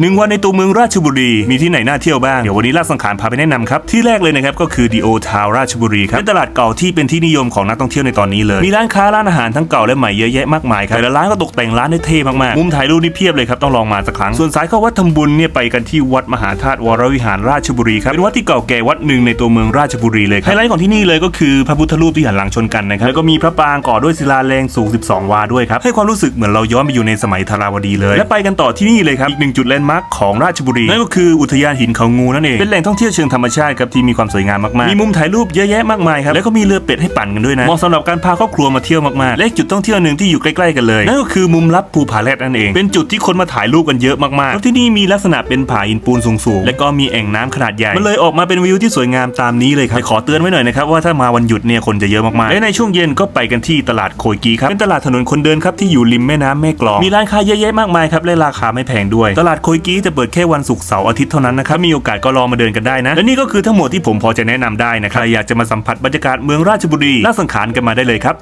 หนึ่งวันในตัวเมืองราชบุรีมีที่ไหนน่าเที่ยวบ้าง เดี๋ยววันนี้ลาสังขารพาไปแนะนำครับ ที่แรกเลยนะครับก็คือดีโอทาวราชบุรีครับเป็นตลาดเก่าที่เป็นที่นิยมของนักท่องเที่ยวในตอนนี้เลย มีร้านค้าร้านอาหารทั้งเก่าและใหม่เยอะแยะมากมายครับแต่ละร้านก็ตกแต่งร้านได้เท่มากๆมุมถ่ายรูปนี่เพียบเลยครับต้องลองมาสักครั้งส่วนสายเข้าวัดทำบุญเนี่ยไปกันที่วัดมหาธาตุวรวิหารราชบุรีครับเป็นวัดที่เก่าแก่วัดหนึ่งในตัวเมืองราชบุรีเลยไฮไลท์ของที่นี่เลยก็คือพระพุทธรูปที่หันหลังชนกันนะครับแล้วก็มีพระปางก่อด้วยศิลาแรงสูง 12 วาด้วยครับให้ความรู้สึกเหมือนเราย้อนไปอยู่ในสมัยธาราวดีเลย และไปกันต่อที่นี่เลยครับอีกหนึ่งจุดแลนด์มาร์คของราชบุรี นั่นก็คืออุทยานหินเขางูนั่นเอง เป็นแหล่งท่องเที่ยวเชิงธรรมชาติครับที่มีความสวยงามมากๆ มีมุมถ่ายรูปเยอะแยะมากมายครับ แล้วก็มีเรือเป็ดให้ปั่นกันด้วยนะ เหมาะสำหรับการพาครอบครัวมาเที่ยวมากๆ และอีกจุดท่องเที่ยวหนึ่งที่อยู่ใกล้ๆกันเลย นั่นก็คือมุมลับภูผาแรดนั่นเอง เป็นจุดที่คนมาถ่ายรูปกันเยอะมากๆแล้วที่นี่มีลักษณะเป็นผาหินปูนสูงๆ และก็มีแอ่งน้ำขนาดใหญ่ มันเลยออกมาเป็นวิวที่สวยงามตามนี้เลยครับขอเตือนไว้หน่อยนะครับว่าถ้ามาวันหยุดเนี่ยคนจะเยอะมากๆ และในช่วงเย็นก็ไปกันที่ตลาดโคยกีครับ เป็นตลาดถนนคนเดินครับที่อยู่ริมแม่น้ำแม่กลอง มีร้านค้าเยอะแยะมากมายครับและราคาไม่แพงด้วย ตลาดโคยกีจะเปิดแค่วันศุกร์เสาร์อาทิตย์เท่านั้นนะครับมีโอกาสก็ลองมาเดินกันได้นะและนี่ก็คือทั้งหมดที่ผมพอจะแนะนำได้นะครับใครอยากจะมาสัมผัสบรรยากาศเมืองราชบุรีน่าสังขารกันมาได้เลยครับ